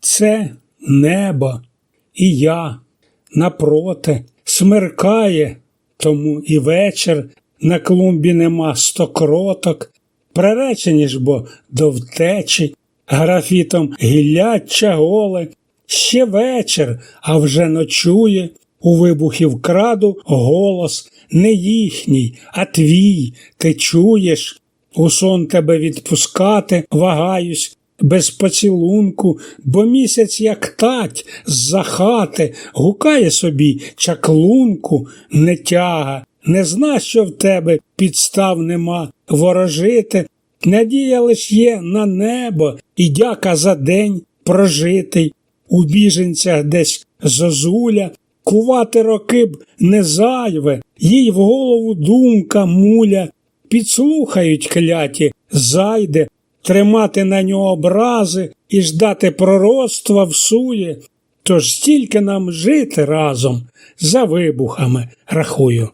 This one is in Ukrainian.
Це небо, і я. Напроти смеркає, тому і вечір. На клумбі нема стокроток, приречені ж бо до втечі, графітом гілляча голе, ще вечір, а вже ночує, у вибухів краду голос не їхній, а твій, ти чуєш, у сон тебе відпускати, вагаюсь, без поцілунку, бо місяць, як тать, з-за хати, гукає собі чаклунку, не тяга, не зна, що в тебе підстав нема ворожити. Надія лиш є на небо, і дяка за день прожитий. У біженцях десь зозуля, кувати роки б не зайве, їй в голову думка муля, підслухають кляті, зайде, тримати на нього образи і ждати пророцтва всує. Тож стільки нам жити разом за вибухами рахую.